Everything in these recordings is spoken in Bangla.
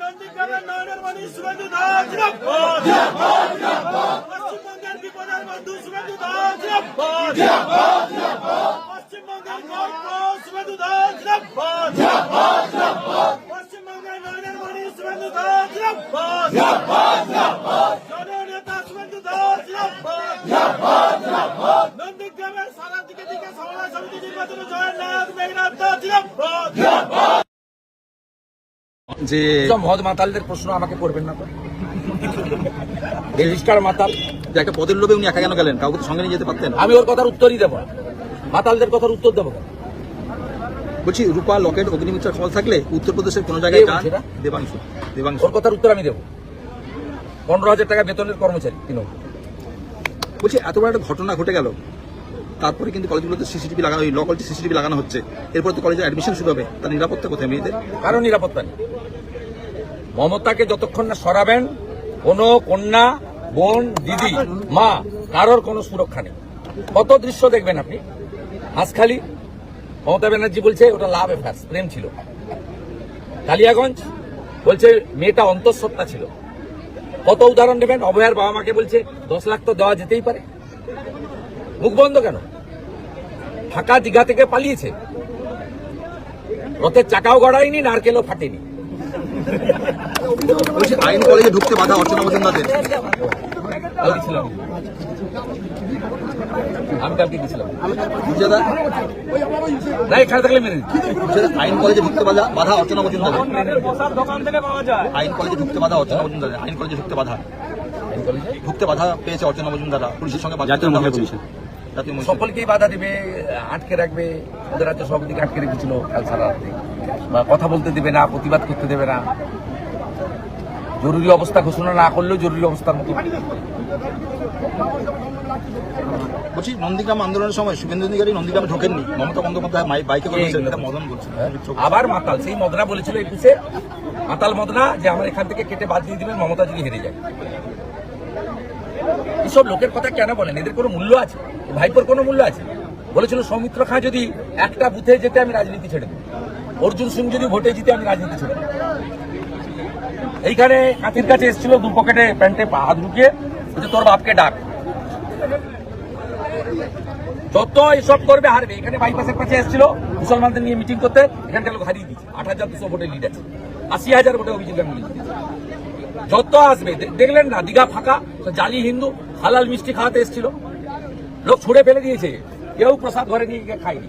নন্দীগ্রামের নয়নের মণি শুভেন্দু দাস। পশ্চিমবঙ্গের বিপদের বন্ধু শুভেন্দু দাস। পশ্চিমবঙ্গের শুভেন্দু দাস। পশ্চিমবঙ্গের নয়নের মণি শুভেন্দু দাস। জননেতা শুভেন্দু দাস। নন্দীগ্রামের সারা দিকে দিকে সমবায় সমিতি নির্বাচনে জয়ের নায়ক মেঘনাথ দাস। যে মদ মাতালদের প্রশ্ন আমাকে করবেন না রেজিস্টার মাতাল যে একটা পদের লোভে উনি একা কেন গেলেন? কাউকে তো সঙ্গে নিয়ে যেতে পারতেন। আমি ওর কথার উত্তরই দেবো মাতালদের কথার উত্তর দেবো বলছি রূপা লকেট অগ্নিমিত্রা ফল থাকলে উত্তরপ্রদেশের কোনো জায়গায় এটা? দেবাংশু। দেবাংশু। ওর কথার উত্তর আমি দেবো। পনেরো হাজার টাকা বেতনের কর্মচারী তৃণমূল। বলছি এত বড় একটা ঘটনা ঘটে গেল। তারপরে কিন্তু কলেজগুলোতে সিসিটিভি লাগানো ওই ল কলেজে সিসিটিভি লাগানো হচ্ছে এরপর তো কলেজে অ্যাডমিশন শুরু হবে তার নিরাপত্তা কোথায় মেয়েদের? কারও নিরাপত্তা নেই। মমতাকে যতক্ষণ না সরাবেন, কোনো কন্যা, বোন, দিদি, মা, কারোর কোনো সুরক্ষা নেই। কত দৃশ্য দেখবেন আপনি? হাঁসখালি, মমতা ব্যানার্জি বলছে, ওটা লাভ অ্যাফেয়ার্স প্রেম ছিল। কালিয়াগঞ্জ বলছে, মেয়েটা অন্তঃসত্ত্বা ছিল। কত উদাহরণ নেবেন অভয়ার বাবা মাকে বলছে, দশ লাখ তো দেওয়া যেতেই পারে। মুখ বন্ধ কেন? ফাঁকা দীঘা থেকে পালিয়েছে। রথের চাকাও গড়ায়নি, নারকেলও ফাটেনি। বলছি আইন কলেজে ঢুকতে বাধা অর্চনা মজুমদারদের আমি কালকে গেছিলাম। বুঝাদা না এখানে থাকলে মেনে আইন কলেজে ঢুকতে বাধা বাধা অর্চনা মজুমদারের বসার দোকান থেকে পাওয়া যায়। আইন কলেজে ঢুকতে বাধা অর্চনা মজুমদারের আইন কলেজে ঢুকতে বাধা। ঢুকতে বাধা পেয়েছে অর্চনা মজুমদাররা পুলিশের সঙ্গে জাতীয় মহিলা জাতীয় সকলকেই বাধা দিবে আটকে রাখবে। ওদের রাজ্য সভাপতিকে আটকে রেখেছিল কাল সারা রাত্রে। বা কথা বলতে দেবে না প্রতিবাদ করতে দেবে না। জরুরি অবস্থা ঘোষণা না করলেও জরুরি অবস্থার মতো বলছি নন্দীগ্রাম আন্দোলনের সময় শুভেন্দু অধিকারী নন্দীগ্রামে ঢোকেননি। মমতা বন্দ্যোপাধ্যায় বাইকে করে মদন বলছে আবার মাতাল। সেই মদনা বলেছিল একুশে। মাতাল মদনা যে আমার এখান থেকে কেটে বাদ দিয়ে দিবেন মমতা যদি হেরে যায়। এসব লোকের কথা কেন বলেন? এদের কোনো মূল্য আছে? ভাইপোর কোনো মূল্য আছে? বলেছিল সৌমিত্র খাঁ যদি একটা বুথে যেতে আমি রাজনীতি ছেড়ে দেবো। অর্জুন সিং যদি ভোটে জিতে আমি রাজনীতি ছেড়ে দেবো। এইখানে কাঁথির কাছে এসেছিল, দু পকেটে প্যান্টে পা হাত ঢুকিয়ে তোর বাপকে ডাক। যত এসব করবে, হারবে। এখানে বাইপাসের কাছে এসেছিল, মুসলমানদের নিয়ে মিটিং করতে এখানকার লোক হারিয়ে দিচ্ছে আট হাজার দুশো ভোটে লিড আছে আশি হাজার ভোটে অভিযোগ আমি যত আসবে দেখলেন না, দীঘা ফাঁকা জালি হিন্দু, হালাল মিষ্টি খাওয়াতে এসেছিল। লোক ছুড়ে ফেলে দিয়েছে। কেউ প্রসাদ ঘরে নিয়ে খায়নি।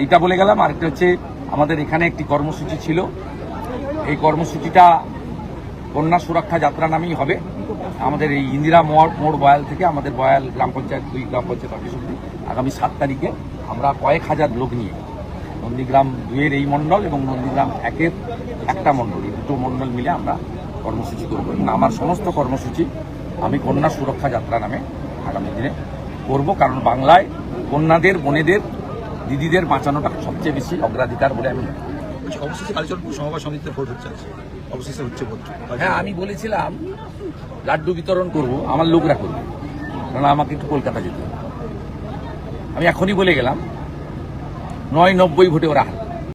এইটা বলে গেলাম, আরেকটা হচ্ছে আমাদের এখানে একটি কর্মসূচি ছিল। এই কর্মসূচিটা কন্যা সুরক্ষা যাত্রা নামেই হবে। আমাদের এই ইন্দিরা মোড় মোড় বয়াল থেকে আমাদের বয়াল গ্রাম পঞ্চায়েত, দুই গ্রাম পঞ্চায়েত অফিস অব্দি আগামী সাত তারিখে আমরা কয়েক হাজার লোক নিয়ে নন্দীগ্রাম দুয়ের এই মণ্ডল এবং নন্দীগ্রাম একের একটা মণ্ডল, এই দুটো মণ্ডল মিলে আমরা কর্মসূচি করব। এবং আমার সমস্ত কর্মসূচি আমি কন্যা সুরক্ষা যাত্রা নামে আগামী দিনে করব। কারণ বাংলায় কন্যাদের, বোনেদের দিদিদের বাঁচানোটা সবচেয়ে বেশি অগ্রাধিকার বলে আমি। বলছি অবশেষে কালীচরপুর সমবায় সমিতিতে ভোট হচ্ছে অবশেষে হচ্ছে ভোট। হ্যাঁ আমি বলেছিলাম লাড্ডু বিতরণ করব আমার লোকরা করবে কারণ আমাকে একটু কলকাতা যেতে আমি এখনই বলে গেলাম নয় নব্বই ভোটে ওরা হারবে।